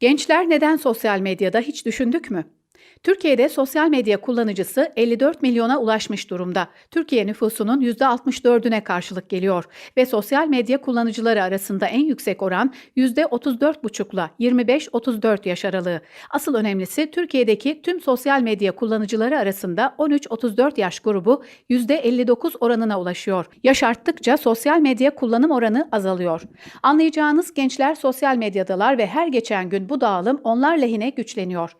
Gençler neden sosyal medyada hiç düşündük mü? Türkiye'de sosyal medya kullanıcısı 54 milyona ulaşmış durumda. Türkiye nüfusunun %64'üne karşılık geliyor ve sosyal medya kullanıcıları arasında en yüksek oran %34,5'la 25-34 yaş aralığı. Asıl önemlisi Türkiye'deki tüm sosyal medya kullanıcıları arasında 13-34 yaş grubu %59 oranına ulaşıyor. Yaş arttıkça sosyal medya kullanım oranı azalıyor. Anlayacağınız gençler sosyal medyadalar ve her geçen gün bu dağılım onlar lehine güçleniyor.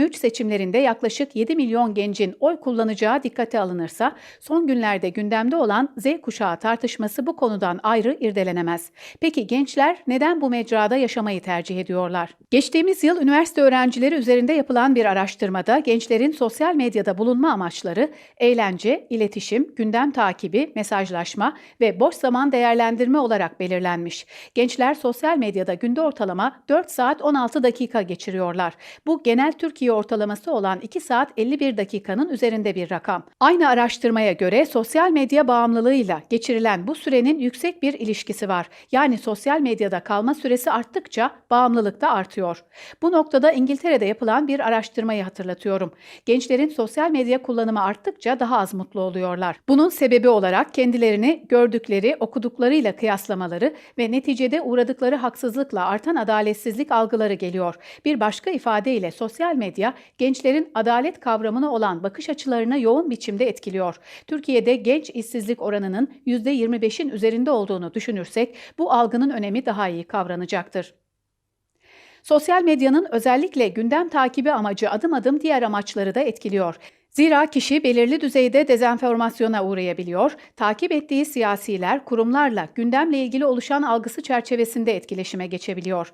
2023 seçimlerinde yaklaşık 7 milyon gencin oy kullanacağı dikkate alınırsa son günlerde gündemde olan Z kuşağı tartışması bu konudan ayrı irdelenemez. Peki gençler neden bu mecrada yaşamayı tercih ediyorlar? Geçtiğimiz yıl üniversite öğrencileri üzerinde yapılan bir araştırmada gençlerin sosyal medyada bulunma amaçları eğlence, iletişim, gündem takibi, mesajlaşma ve boş zaman değerlendirme olarak belirlenmiş. Gençler sosyal medyada günde ortalama 4 saat 16 dakika geçiriyorlar. Bu genel Türkiye ortalaması olan 2 saat 51 dakikanın üzerinde bir rakam. Aynı araştırmaya göre sosyal medya bağımlılığıyla geçirilen bu sürenin yüksek bir ilişkisi var. Yani sosyal medyada kalma süresi arttıkça bağımlılık da artıyor. Bu noktada İngiltere'de yapılan bir araştırmayı hatırlatıyorum. Gençlerin sosyal medya kullanımı arttıkça daha az mutlu oluyorlar. Bunun sebebi olarak kendilerini gördükleri, okuduklarıyla kıyaslamaları ve neticede uğradıkları haksızlıkla artan adaletsizlik algıları geliyor. Bir başka ifadeyle sosyal medya gençlerin adalet kavramına olan bakış açılarını yoğun biçimde etkiliyor. Türkiye'de genç işsizlik oranının %25'in üzerinde olduğunu düşünürsek bu algının önemi daha iyi kavranacaktır. Sosyal medyanın özellikle gündem takibi amacı adım adım diğer amaçları da etkiliyor. Zira kişi belirli düzeyde dezenformasyona uğrayabiliyor, takip ettiği siyasiler, kurumlarla gündemle ilgili oluşan algısı çerçevesinde etkileşime geçebiliyor.